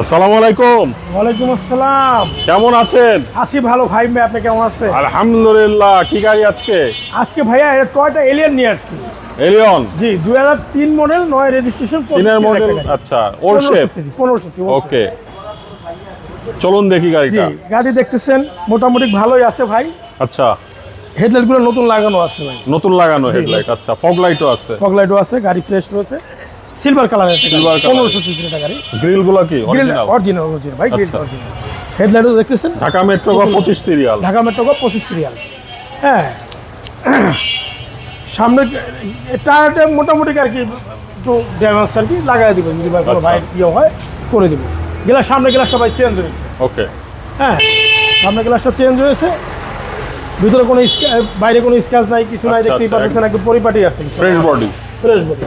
আসসালামু আলাইকুম। ওয়ালাইকুম আসসালাম। কেমন আছেন? আছি ভালো ভাই ভাই আপনি কেমন আছেন? আলহামদুলিল্লাহ কি গাড়ি আজকে? আজকে ভাইয়া এটা টয়টা এলিয়ান নিয়ে আসছি? এলিয়ন জি দুই হাজার তিন মডেল নয় রেজিস্ট্রেশন তিনের মডেল আচ্ছা ওর শেপ ওকে চলুন দেখি গাড়িটা। গাড়ি দেখতেছেন মোটামুটি ভালোই আছে ভাই। আচ্ছা। হেডলাইটগুলো নতুন লাগানো আছে ভাই। নতুন লাগানো হেডলাইট আচ্ছা ফগ লাইটও আছে। ফগলাইটও আছে গাড়ি ফ্রেশ রয়েছে। সিলভার কালারের সিসির একটা গাড়ি। কি? অরিজিনাল অরিজিনাল অরিজিনাল ভাই গ্রিল আচ্ছা। অরিজিনাল হেডলাইটও দেখতেছেন? ঢাকা মেট্রো বা পঁচিশ সিরিয়াল ঢাকা মেট্রো কাপ পঁচিশ সিরিয়াল হ্যাঁ। সামনে টায়ারটা মোটামুটি আর কি একটু ড্যামেজ আর কি লাগাই দিব যদি ভাই কোনো আচ্ছা। ভাই ইয়ে হয় করে দিব। গ্লাস সামনে গ্লাসটা ভাই চেঞ্জ হয়েছে। ওকে হ্যাঁ। সামনে গ্লাসটা চেঞ্জ হয়েছে। ভিতরে কোনো বাইরে কোনো স্ক্যাচ নাই কিছু নাই আচ্ছা, দেখতেই আচ্ছা, পাচ্ছেন একদম পরিপাটি আছে। ফ্রেশ বডি ফ্রেশ বডি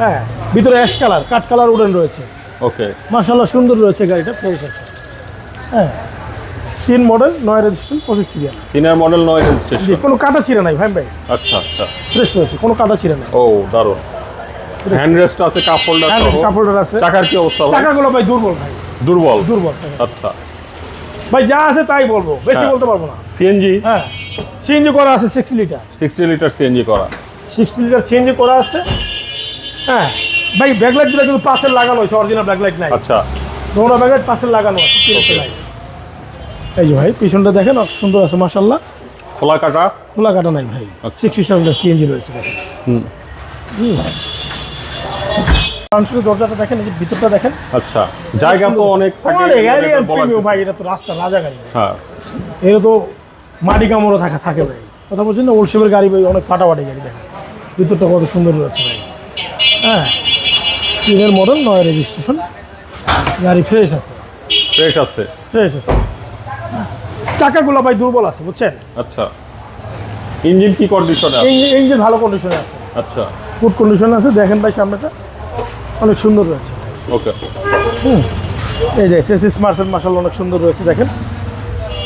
হ্যাঁ ভিতরে অ্যাশ কালার কাঠ কালার উডেন রয়েছে। ওকে মাশাল্লাহ সুন্দর রয়েছে গাড়িটা ফ্রেশ আছে হ্যাঁ তিন মডেল নয় রেজিস্ট্রেশন পঁচিশ সিরিয়াল তিনের মডেল নয় রেজিস্ট্রেশন কোনো কাটা ছিঁড়ে নাই ভাই ভাই। আচ্ছা আচ্ছা। ফ্রেশ রয়েছে কোনো কাটা ছিঁড়ে নাই। ও দারুণ। হ্যান্ড রেস্ট আছে কাপ হোল্ডার হ্যাঁ কাপড় আছে। চাকার কি অবস্থা? চাকাগুলো ভাই দুর্বল ভাই। দুর্বল? দুর্বল আচ্ছা। ভাই যা আছে তাই বলব বেশি হ্যাঁ। বলতে পারব না। সিএনজি হ্যাঁ সিএনজি করা আছে sixty litre sixty litre CNG করা। সিক্সটি লিটার সিএনজি করা আছে। হ্যাঁ ভাই ব্যাকলাইটগুলো কিন্তু পাশের লাগানো হয়েছে অরিজিনাল ব্যাকলাইট নাই। আচ্ছা। নোংরা ব্যাকলাইট পাশের লাগানো আছে এই যে ভাই পিছনটা দেখেন সুন্দর আছে মাশাল্লাহ খোলা কাটা? খোলা কাটা নাই ভাই। সিক্সটি সেভেন সিএনজি রয়েছে হুম। মানুষের দরজাটা দেখেন এই ভিতরটা দেখেন। আচ্ছা। জায়গা তো অনেক থাকে ভাই এটা তো রাস্তা রাজা গাড়ি হ্যাঁ। এটা তো মাটি কামড়ও থাকা থাকে ভাই। কথা বলছেন না ওলসেবের গাড়ি ভাই অনেক ফাটাফাটি গাড়ি দেখেন। ভিতরটা কত সুন্দর রয়েছে ভাই। হ্যাঁ তিনের মডেল নয় রেজিস্ট্রেশন গাড়ি ফ্রেশ আছে। ফ্রেশ আছে। ফ্রেশ আছে। চাকাগুলো ভাই দুর্বল আছে বুঝছেন? আচ্ছা। ইঞ্জিন কি কন্ডিশনে আছে? ইঞ্জিন ভালো কন্ডিশনে আছে। আচ্ছা। গুড কন্ডিশনে আছে দেখেন ভাই সামনেটা। অনেক সুন্দর রয়েছে। ওকে হুম। এই যে সেসিস মার্সেল মার্শাল অনেক সুন্দর রয়েছে দেখেন।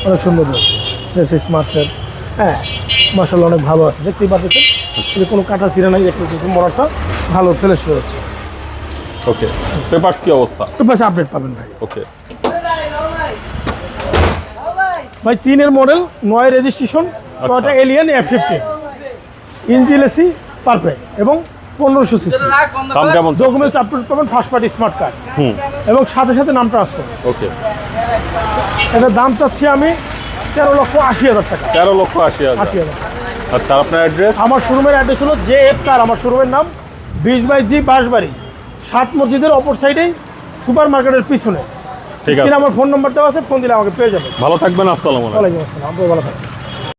অনেক সুন্দর রয়েছে। Chassis Marcel. হ্যাঁ মার্শাল অনেক ভালো আছে। দেখতেই পাচ্ছেন কিন্তু কোনো কাটা ছিঁড়ে নাই একটু পাচ্ছেন মরাটা ভালো ফ্রেশ রয়েছে ওকে পেপারস কি অবস্থা? তো বাস আপডেট পাবেন ভাই। ওকে ভাই তিনের মডেল নয় registration Toyota Allion F fifty engine AC perfect এবং পনেরোশো সিসি দাম কেমন ডকুমেন্টস আপডেট পাবেন ফার্স্ট পার্টি স্মার্ট কার্ড হুম। এবং সাথে সাথে নাম ট্রান্সফার ওকে এটার দাম চাচ্ছি আমি তেরো লক্ষ আশি হাজার টাকা। তেরো লক্ষ আশি হাজার। আশি হাজার। আচ্ছা আপনার অ্যাড্রেস আমার শোরুমের অ্যাড্রেস হলো জে এফ কার আমার শোরুমের নাম বিশ বাই জি বাঁশবাড়ি সাত মসজিদের অপর সাইডেই সুপার মার্কেটের পিছনে। ঠিক আছে। আমার ফোন নাম্বার দেওয়া আছে ফোন দিলে আমাকে পেয়ে যাবে ভালো থাকবেন আসসালাম আলাইকুম। আসসালাম আপনি ভালো থাকবেন।